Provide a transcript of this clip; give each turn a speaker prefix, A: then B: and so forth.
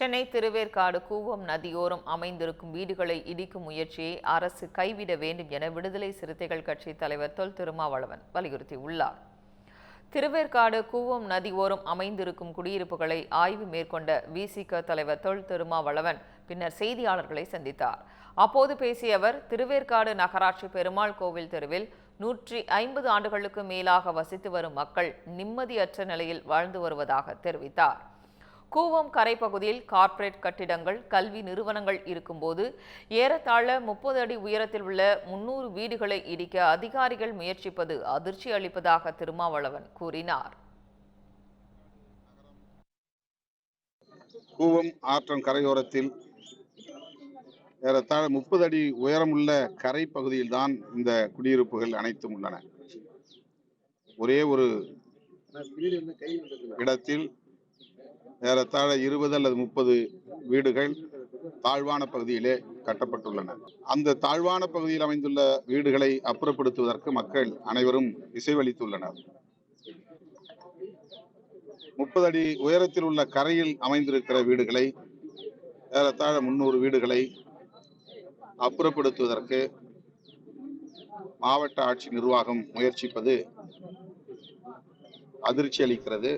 A: சென்னை திருவேற்காடு கூவம் நதியோரம் அமைந்திருக்கும் வீடுகளை இடிக்கும் முயற்சியை அரசு கைவிட வேண்டும் என விடுதலை சிறுத்தைகள் கட்சி தலைவர் தொல் திருமாவளவன் வலியுறுத்தியுள்ளார். திருவேற்காடு கூவம் நதி அமைந்திருக்கும் குடியிருப்புகளை ஆய்வு மேற்கொண்ட விசிக தலைவர் தொல் திருமாவளவன் பின்னர் செய்தியாளர்களை சந்தித்தார். அப்போது பேசிய அவர் திருவேற்காடு நகராட்சி பெருமாள் கோவில் தெருவில் நூற்றி ஐம்பது ஆண்டுகளுக்கு மேலாக வசித்து வரும் மக்கள் நிம்மதியற்ற நிலையில் வாழ்ந்து வருவதாக தெரிவித்தார். கூவம் கரை பகுதியில் கார்ப்பரேட் கட்டிடங்கள் கல்வி நிறுவனங்கள் இருக்கும்போது ஏறத்தாழ முப்பது அடி உயரத்தில் உள்ள முன்னூறு வீடுகளை இடிக்க அதிகாரிகள் முயற்சிப்பது அதிர்ச்சி அளிப்பதாக திருமாவளவன் கூறினார்.
B: கூவம் ஆற்றன் கரையோரத்தில் ஏறத்தாழ முப்பது அடி உயரமுள்ள கரை பகுதியில் தான் இந்த குடியிருப்புகள் அனைத்தும் உள்ளன. ஒரே ஒரு இடத்தில் ஏறத்தாழ இருபது அல்லது முப்பது வீடுகள் தாழ்வான பகுதியிலே கட்டப்பட்டுள்ளன. அந்த தாழ்வான பகுதியில் அமைந்துள்ள வீடுகளை அப்புறப்படுத்துவதற்கு மக்கள் அனைவரும் இசைவளித்துள்ளனர். முப்பது அடி உயரத்தில் உள்ள கரையில் அமைந்திருக்கிற வீடுகளை ஏறத்தாழ முன்னூறு வீடுகளை அப்புறப்படுத்துவதற்கு மாவட்ட ஆட்சி நிர்வாகம் முயற்சிப்பது அதிர்ச்சி அளிக்கிறது